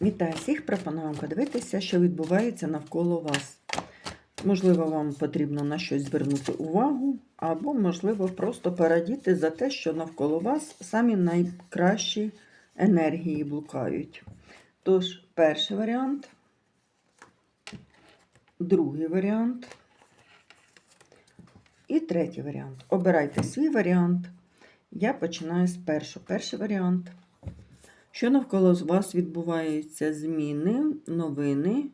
Вітаю всіх! Пропоную вам подивитися, що відбувається навколо вас. Можливо, вам потрібно на щось звернути увагу, або, можливо, просто порадіти за те, що навколо вас самі найкращі енергії блукають. Тож, перший варіант, другий варіант і третій варіант. Обирайте свій варіант. Я починаю з першого. Перший варіант. Що навколо вас відбуваються зміни, новини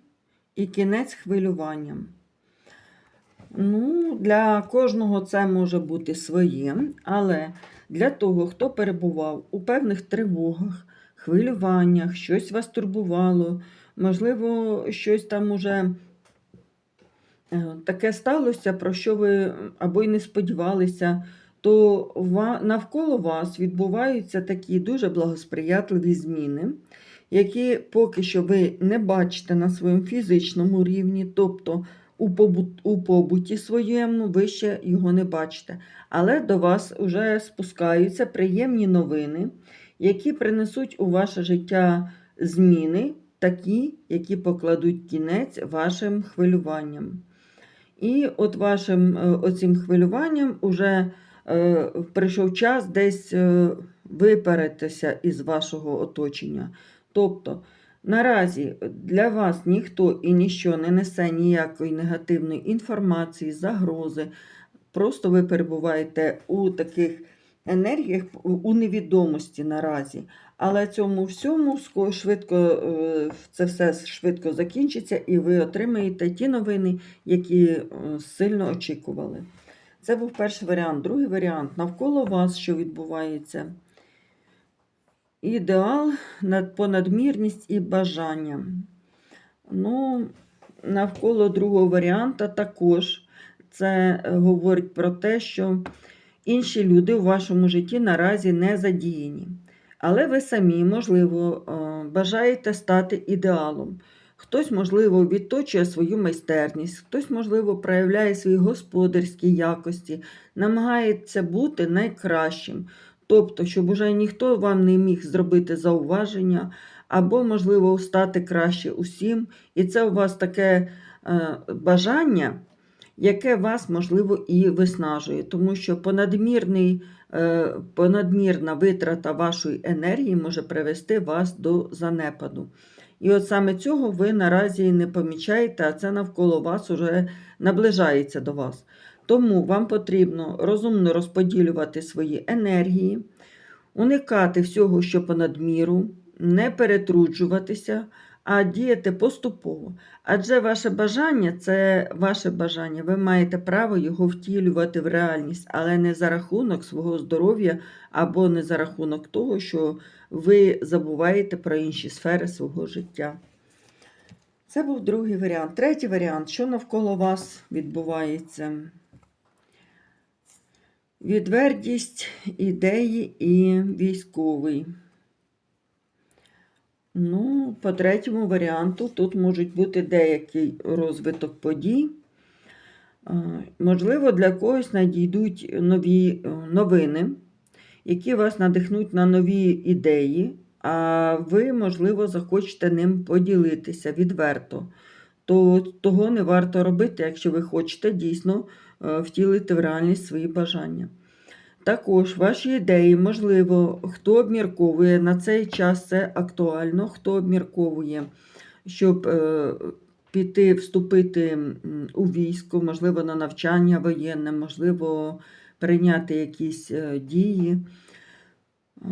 і кінець хвилюванням. Ну, Для кожного це може бути своє, але для того, хто перебував у певних тривогах, хвилюваннях, щось вас турбувало, можливо, щось там уже е, таке сталося, про що ви або й не сподівалися то навколо вас відбуваються такі дуже благосприятливі зміни, які поки що ви не бачите на своєму фізичному рівні, тобто у побуті, у побуті своєму ви ще його не бачите. Але до вас вже спускаються приємні новини, які принесуть у ваше життя зміни, такі, які покладуть кінець вашим хвилюванням. І от вашим е, оцим хвилюванням уже прийшов час десь е, виперетися із вашого оточення. Тобто, наразі для вас ніхто і ніщо не несе ніякої негативної інформації, загрози. Просто ви перебуваєте у таких енергіях, у невідомості наразі. Але цьому всьому швидко е, це все швидко закінчиться, і ви отримаєте ті новини, які сильно очікували. Це був перший варіант. Другий варіант навколо вас, що відбувається. Ідеал, понадмірність і бажання. Ну, навколо другого варіанта також це е, говорить про те, що інші люди у вашому житті наразі не задіяні. Але ви самі, можливо, е, бажаєте стати ідеалом. Хтось, можливо, відточує свою майстерність, хтось, можливо, проявляє свої господарські якості, намагається бути найкращим. Тобто, щоб уже ніхто вам не міг зробити зауваження, або, можливо, стати краще усім. І це у вас таке е, бажання, яке вас, можливо, і виснажує, тому що понадмірний, е, понадмірна витрата вашої енергії може привести вас до занепаду. І от саме цього ви наразі не помічаєте, а це навколо вас уже наближається до вас. Тому вам потрібно розумно розподілювати свої енергії, уникати всього, що понад міру, не перетруджуватися, а діяти поступово. Адже ваше бажання це ваше бажання. Ви маєте право його втілювати в реальність, але не за рахунок свого здоров'я або не за рахунок того, що ви забуваєте про інші сфери свого життя. Це був другий варіант. Третій варіант, що навколо вас відбувається? Відвердість ідеї і військовий. Ну, по третьому варіанту тут можуть бути деякий розвиток подій. Можливо, для когось надійдуть нові е, новини, які вас надихнуть на нові ідеї, а ви, можливо, захочете ним поділитися відверто. То Того не варто робити, якщо ви хочете дійсно е, втілити в реальність свої бажання. Також ваші ідеї, можливо, хто обмірковує на цей час це актуально, хто обмірковує, щоб е, піти, вступити у військо, можливо, на навчання воєнне, можливо, прийняти якісь е, дії, е,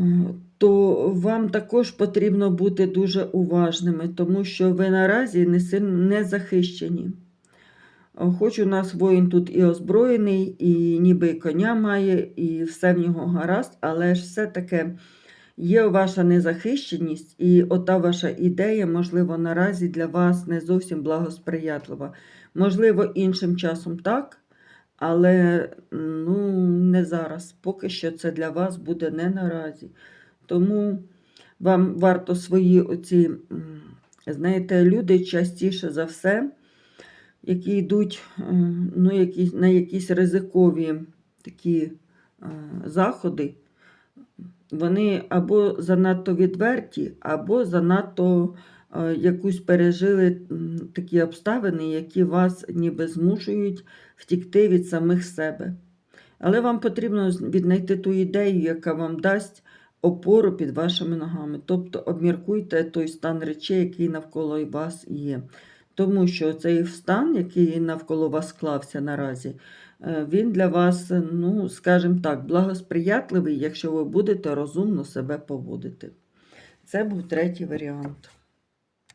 то вам також потрібно бути дуже уважними, тому що ви наразі не захищені. Хоч у нас воїн тут і озброєний, і ніби і коня має, і все в нього гаразд, але ж все-таки є ваша незахищеність, і ота ваша ідея, можливо, наразі для вас не зовсім благосприятлива. Можливо, іншим часом так, але ну, не зараз. Поки що це для вас буде не наразі. Тому вам варто свої оці, знаєте, люди частіше за все які йдуть е, ну, які, на якісь ризикові такі е, заходи, вони або занадто відверті, або занадто е, якусь пережили такі обставини, які вас ніби змушують втікти від самих себе. Але вам потрібно віднайти ту ідею, яка вам дасть опору під вашими ногами. Тобто обміркуйте той стан речей, який навколо вас є. Тому що цей стан, який навколо вас склався наразі, е, він для вас, ну, скажімо так, благосприятливий, якщо ви будете розумно себе поводити. Це був третій варіант.